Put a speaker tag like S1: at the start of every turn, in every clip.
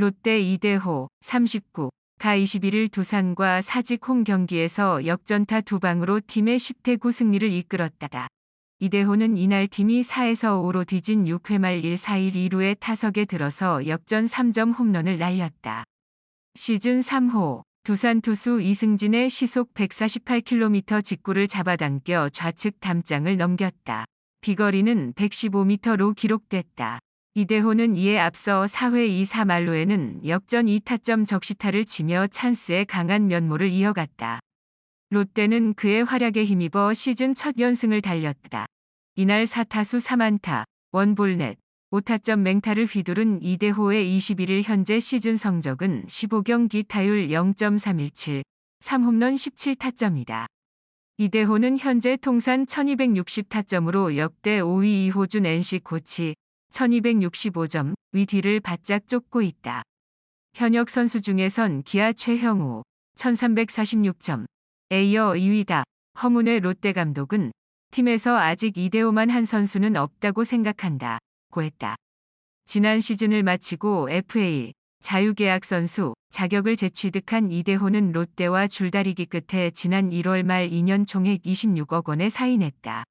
S1: 롯데 이대호 39, 가 21일 두산과 사직 홈 경기에서 역전타 두 방으로 팀의 10대 9 승리를 이끌었다. 이대호는 이날 팀이 4에서 5로 뒤진 6회 말 1, 4일 2루에 타석에 들어서 역전 3점 홈런을 날렸다. 시즌 3호 두산 투수 이승진의 시속 148km 직구를 잡아당겨 좌측 담장을 넘겼다. 비거리는 115m로 기록됐다. 이대호는 이에 앞서 4회 2사 말로에는 역전 2타점 적시타를 치며 찬스에 강한 면모를 이어갔다. 롯데는 그의 활약에 힘입어 시즌 첫 연승을 달렸다. 이날 4타수 3안타, 원볼넷, 5타점 맹타를 휘두른 이대호의 21일 현재 시즌 성적은 15경기 타율 0.317, 3홈런 17타점이다. 이대호는 현재 통산 1260타점으로 역대 5위 이호준 NC 코치 1265점 위 뒤를 바짝 쫓고 있다. 현역 선수 중에선 기아 최형우 1346점, 에이어 2위다. 허문의 롯데 감독은 팀에서 아직 이대호만 한 선수는 없다고 생각한다. 고 했다. 지난 시즌을 마치고 FA 자유계약 선수 자격을 재취득한 이대호는 롯데와 줄다리기 끝에 지난 1월 말 2년 총액 26억 원에 사인했다.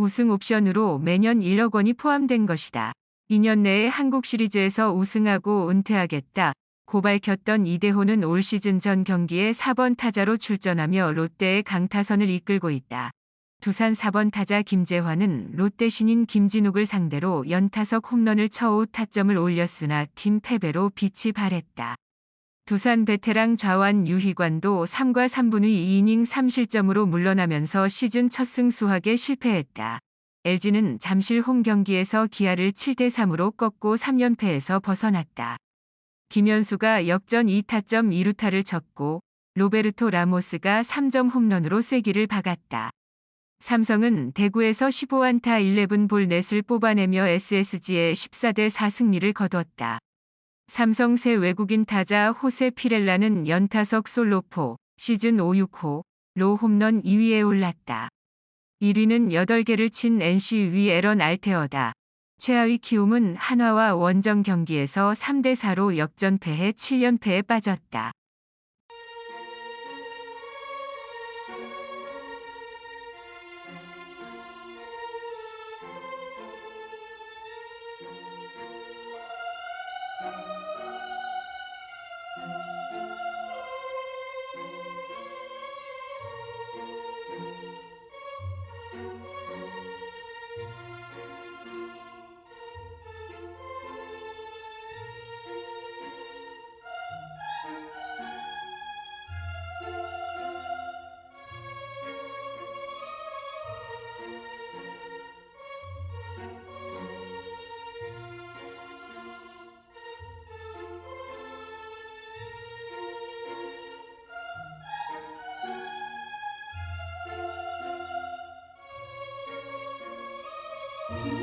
S1: 우승 옵션으로 매년 1억 원이 포함된 것이다. 2년 내에 한국 시리즈에서 우승하고 은퇴하겠다. 고 밝혔던 이대호는 올 시즌 전 경기에 4번 타자로 출전하며 롯데의 강타선을 이끌고 있다. 두산 4번 타자 김재환은 롯데 신인 김진욱을 상대로 연타석 홈런을 쳐 5타점을 올렸으나 팀 패배로 빛이 발했다. 두산 베테랑 좌완 유희관도 3과 3분의 2이닝 3실점으로 물러나면서 시즌 첫 승수하게 실패했다. LG는 잠실 홈 경기에서 기아를 7대 3으로 꺾고 3연패에서 벗어났다. 김현수가 역전 2타점 2루타를 쳤고 로베르토 라모스가 3점 홈런으로 쐐기를 박았다. 삼성은 대구에서 15안타 11볼 넷을 뽑아내며 SSG의 14대 4 승리를 거뒀다. 삼성 새 외국인 타자 호세 피렐라는 연타석 솔로포 시즌 5, 6호 로 홈런 2위에 올랐다. 1위는 8개를 친 NC 위 에런 알테어다. 최하위 키움은 한화와 원정 경기에서 3대 4로 역전패해 7연패에 빠졌다.
S2: Bye.